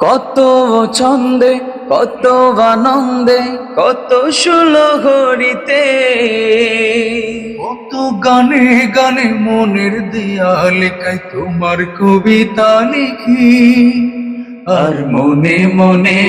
কত ছন্দে, কত আনন্দে, কত সুলঘরিতে কত গানে গানে মনের দিয়া লেখায় তোমার কবিতা লিখি। আর মনে মনে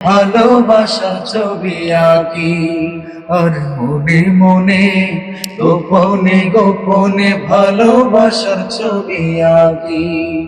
ভালোবাসার ছবি আঁকি। আর মনে মনে গোপনে গোপনে ভালোবাসার ছবি আঁকি।